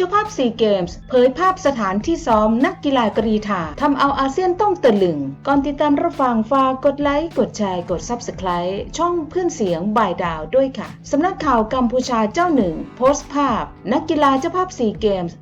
เจ้าภาพซีเกมส์เผยภาพสถานที่ซ้อมนักกีฬากรีธาทำเอาอาเซียนต้องตะลึง ก่อนติดตามรับฟังฝากกดไลค์ กดแชร์กด Subscribe ช่องเพื่อนเสียงบ่ายดาวด้วยค่ะ สำนักข่าวกัมพูชาเจ้าหนึ่ง โพสต์ภาพ นักกีฬาเจ้าภาพซีเกมส์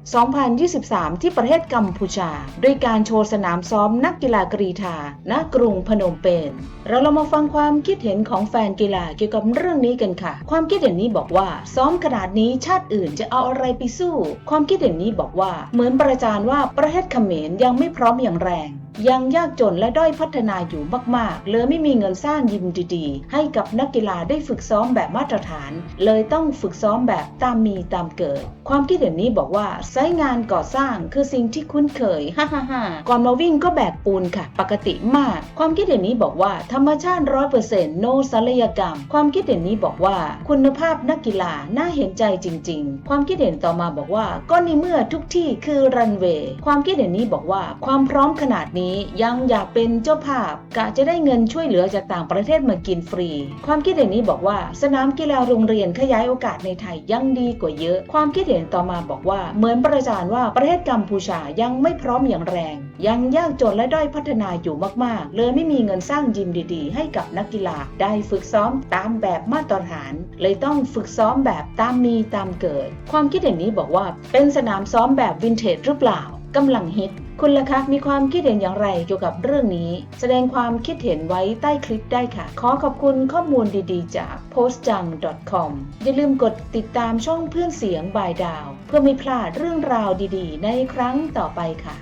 2023 ที่ประเทศกัมพูชา ด้วยการโชว์สนามซ้อมนักกีฬากรีธาณกรุงพนมเปญเราเรามาฟังความคิดเห็นของแฟนกีฬาเกี่ยวกับเรื่องนี้กันค่ะ ความคิดเห็นนี้บอกว่า ซ้อมขนาดนี้ชาติอื่นจะเอาอะไรไปสู้ความคิดเห็นนี้บอกว่าเหมือนประจานว่าประเทศเขมรยังไม่พร้อมอย่างแรง ยังยากจนและด้อยพัฒนาอยู่มาก ๆ เลยไม่มีเงินสร้างยิมดี ๆ ให้กับนักกีฬาได้ฝึกซ้อมแบบมาตรฐาน เลยต้องฝึกซ้อมแบบตามมีตามเกิด ความคิดเห็นนี้บอกว่าไซงานก่อสร้างคือสิ่งที่คุ้นเคยฮ่าฮ่าฮ่าก่อนมาวิ่งก็แบกปูนค่ะ ปกติมาก ความคิดเห็นนี้บอกว่า ธรรมชาติร้อยเปอร์เซ็นต์โนศัลยกรรม ความคิดเห็นนี้บอกว่า คุณภาพนักกีฬาน่าเห็นใจจริง ๆ ความคิดเห็นต่อมาบอกว่าก็ในเมื่อทุกที่คือรันเวย์ความคิดเห็นนี้บอกว่า ความพร้อมขนาดนี้นี้ยังอยากเป็นเจ้าภาพกะจะได้เงินช่วยเหลือจากต่างประเทศมากินฟรี ความคิดเห็นนี้บอกว่า สนามกีฬาโรงเรียนขยายโอกาสในไทยยังดีกว่าเยอะ ความคิดเห็นต่อมาบอกว่า เหมือนประจานว่าประเทศกัมพูชายังไม่พร้อมอย่างแรง ยังยากจนและด้อยพัฒนาอยู่มาก ๆ เลยไม่มีเงินสร้างยิมดีๆ ให้กับนักกีฬาได้ฝึกซ้อมตามแบบมาตรฐาน เลยต้องฝึกซ้อมแบบตามมีตามเกิด ความคิดเห็นนี้บอกว่าเป็นสนามซ้อมแบบวินเทจหรือเปล่ากำลังฮิต คุณล่ะคะมีความคิดเห็นอย่างไรเกี่ยวกับเรื่องนี้ แสดงความคิดเห็นไว้ใต้คลิปได้ค่ะ ขอขอบคุณข้อมูลดีๆ จาก postjang.com อย่าลืมกดติดตามช่องเพื่อนเสียงบายดาว เพื่อไม่พลาดเรื่องราวดีๆ ในครั้งต่อไปค่ะ